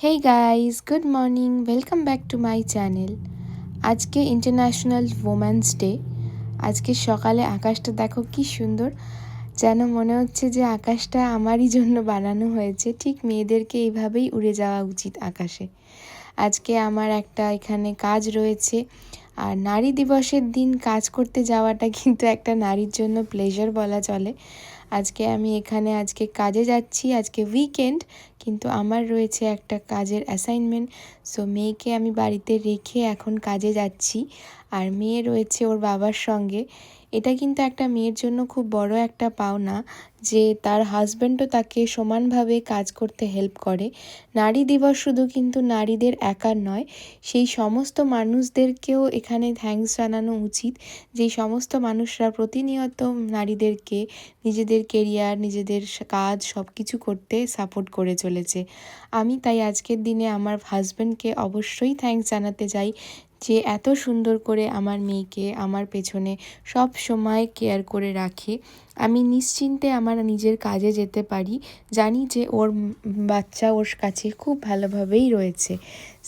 Hey guys good morning welcome back to my channel আজকে international women's day আজকে সকালে আকাশটা দেখো কি সুন্দর। যেন মনে হচ্ছে যে আকাশটা আমারই জন্য বানানো হয়েছে। ঠিক মেয়েদেরকে এইভাবেই উড়ে যাওয়া উচিত আকাশে। আজকে আমার একটা এখানে কাজ রয়েছে। আর নারী দিবসের দিন কাজ করতে যাওয়াটা কিন্তু একটা নারীর জন্য প্লেজার বলা চলে। আজকে আমি এখানে, আজকে কাজে যাচ্ছি, আজকে উইকেন্ড কিন্তু আমার রয়েছে একটা কাজের অ্যাসাইনমেন্ট সো মেয়েকে আমি বাড়িতে রেখে এখন কাজে যাচ্ছি। আর মেয়ে রয়েছে ওর বাবার সঙ্গে। এটা কিন্তু একটা মেয়ের জন্য খুব বড় একটা পাওনা যে তার হাজব্যান্ডও তাকে সমানভাবে কাজ করতে হেল্প করে। নারী দিবস শুধু কিন্তু নারীদের একার নয়, সেই সমস্ত মানুষদেরকেও এখানে থ্যাঙ্কস জানানো উচিত। যেই সমস্ত মানুষরা প্রতিনিয়ত নারীদেরকে নিজেদের কেরিয়ার নিজেদের কাজ সব কিছু করতে সাপোর্ট করে চলেছে। আমি তাই আজকের দিনে আমার হাজব্যান্ডকে অবশ্যই থ্যাংকস জানাতে চাই যে এত সুন্দর করে আমার মেয়েকে আমার পেছনে সব সময় কেয়ার করে রাখে, আমি নিশ্চিন্তে আমার নিজের কাজে যেতে পারি। জানি যে ওর বাচ্চা ওর কাছে খুব ভালোভাবেই রয়েছে।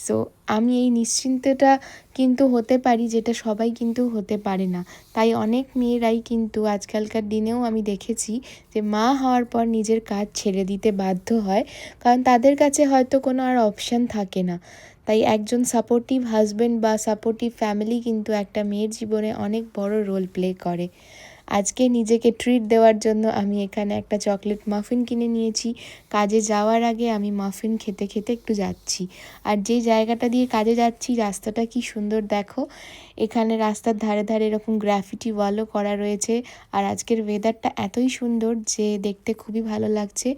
সো আমি এই নিশ্চিন্তটা কিন্তু হতে পারি যেটা সবাই কিন্তু হতে পারে না। তাই অনেক মেয়েরাই কিন্তু আজকালকার দিনেও আমি দেখেছি যে মা হওয়ার পর নিজের কাজ ছেড়ে দিতে বাধ্য হয়, কারণ তাদের কাছে হয়তো কোনো আর অপশান থাকে না। তাই একজন সাপোর্টিভ হাজব্যান্ড বা সাপোর্টিভ ফ্যামিলি কিন্তু একটা মেয়ের জীবনে অনেক বড় রোল প্লে করে। আজকে নিজেকে ট্রিট দেওয়ার জন্য আমি এখানে একটা চকলেট মাফিন কিনে নিয়েছি। কাজে যাওয়ার আগে আমি মাফিন খেতে খেতে একটু যাচ্ছি। আর যে জায়গাটা দিয়ে কাজে যাচ্ছি, রাস্তাটা কি সুন্দর দেখো। এখানে রাস্তার ধারে ধারে এরকম গ্রাফিটি ওয়ালও করা রয়েছে। আর আজকের ওয়েদারটা এতই সুন্দর যে দেখতে খুবই ভালো লাগছে।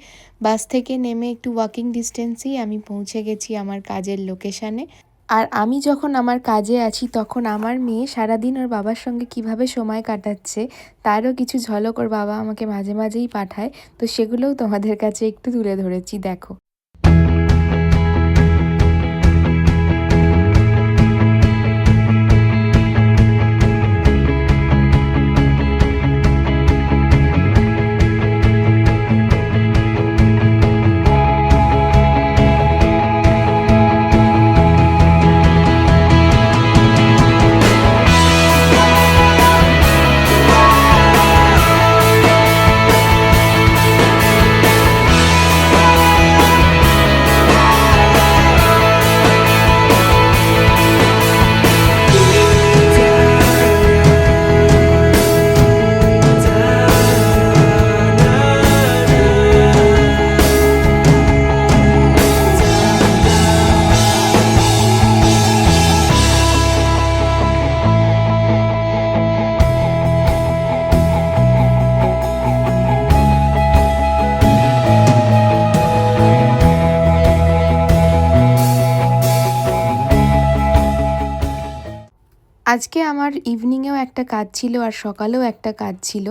বাস থেকে নেমে একটু ওয়াকিং ডিস্টেন্সেই আমি পৌঁছে গেছি আমার কাজের লোকেশানে আর আমি যখন আমার কাজে আছি, তখন আমার মেয়ে সারাদিন ওর বাবার সঙ্গে কীভাবে সময় কাটাচ্ছে, তারও কিছু ঝলক ওর বাবা আমাকে মাঝে মাঝেই পাঠায়। তো সেগুলোও তোমাদের কাছে একটু তুলে ধরেছি, দেখো। আজকে আমার ইভিনিংয়েও একটা কাজ ছিল আর সকালেও একটা কাজ ছিল।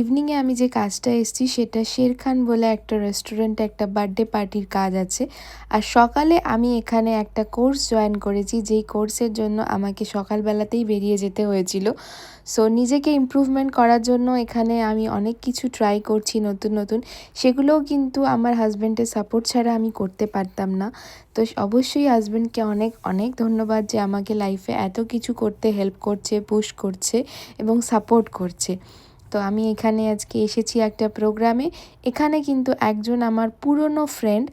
ইভিনিংয়ে আমি যে কাজটা এসেছি সেটা শেরখান বলে একটা রেস্টুরেন্টে একটা বার্থডে পার্টির কাজ আছে। আর সকালে আমি এখানে একটা কোর্স জয়েন করেছি, যেই কোর্সের জন্য আমাকে সকালবেলাতেই বেরিয়ে যেতে হয়েছিল। সো নিজেকে ইমপ্রুভমেন্ট করার জন্য এখানে আমি অনেক কিছু ট্রাই করছি নতুন নতুন। সেগুলোও কিন্তু আমার হাজব্যান্ডের সাপোর্ট ছাড়া আমি করতে পারতাম না। তো অবশ্যই হাজব্যান্ডকে অনেক অনেক ধন্যবাদ যে আমাকে লাইফে এত কিছু করতে হেল্প করছে পুশ করছে এবং সাপোর্ট করছে। তো আমি এখানে আজকে এসেছি একটা প্রোগ্রামে এখানে কিন্তু একজন আমার পুরনো ফ্রেন্ড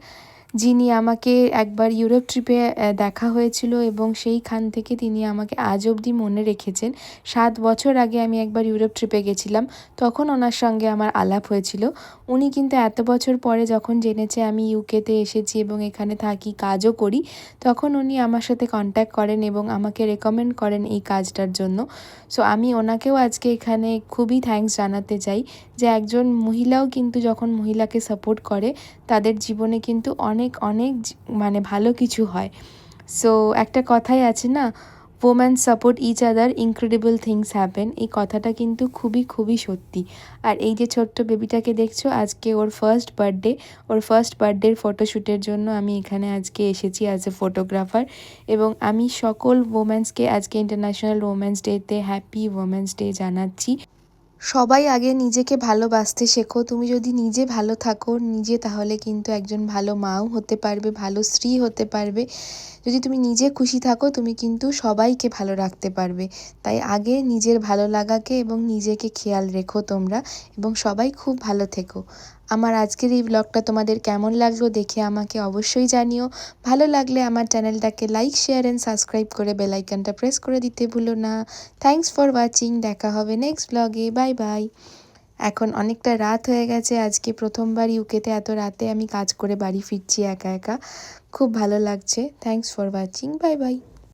যিনি আমাকে একবার ইউরোপ ট্রিপে দেখা হয়েছিল এবং সেইখান থেকে তিনি আমাকে আজ অবধি মনে রেখেছেন। সাত বছর আগে আমি একবার ইউরোপ ট্রিপে গেছিলাম, তখন ওনার সঙ্গে আমার আলাপ হয়েছিল। উনি কিন্তু এত বছর পরে যখন জেনেছে আমি ইউকেতে এসেছি এবং এখানে থাকি, কাজও করি, তখন উনি আমার সাথে কন্ট্যাক্ট করেন এবং আমাকে রেকমেন্ড করেন এই কাজটার জন্য। সো আমি ওনাকেও আজকে এখানে খুবই থ্যাঙ্কস জানাতে চাই যে একজন মহিলাও কিন্তু যখন মহিলাকে সাপোর্ট করে, তাদের জীবনে কিন্তু অনেক অনেক অনেক মানে ভালো কিছু হয়। সো একটা কথাই আছে না woman support each other incredible things happen এই কথাটা কিন্তু খুবই খুবই সত্যি। আর এই যে ছোট্ট বেবিটাকে দেখছ, আজকে ওর ফার্স্ট বার্থডে ওর ফার্স্ট বার্থডের ফটোশ্যুটের জন্য আমি এখানে আজকে এসেছি অ্যাজ এ ফটোগ্রাফার এবং আমি সকল ওমেন্সকে আজকে ইন্টারন্যাশনাল ওমেন্স ডেতে হ্যাপি ওমেন্স ডে জানাচ্ছি। সবাই আগে নিজেকে ভালোবাসতে শেখো। তুমি যদি নিজে ভালো থাকো, নিজে তাহলে কিন্তু একজন ভালো মাও হতে পারবে, ভালো স্ত্রী হতে পারবে। যদি তুমি নিজে খুশি থাকো, তুমি কিন্তু সবাইকে ভালো রাখতে পারবে। তাই আগে নিজের ভালো লাগাকে এবং নিজেকে খেয়াল রেখো তোমরা। এবং সবাই খুব ভালো থেকো। আমার আজকের এই ব্লগটা তোমাদের কেমন লাগল দেখে আমাকে অবশ্যই জানিও। ভালো লাগলে আমার চ্যানেলটাকে লাইক শেয়ার অ্যান্ড সাবস্ক্রাইব করে বেলাইকনটা প্রেস করে দিতে ভুলো না। থ্যাংকস ফর ওয়াচিং দেখা হবে নেক্সট ব্লগে বাই বাই এখন অনেকটা রাত হয়ে গেছে। আজকে প্রথমবার ইউকেতে এত রাতে আমি কাজ করে বাড়ি ফিরছি একা একা। খুব ভালো লাগছে। Thanks for watching bye bye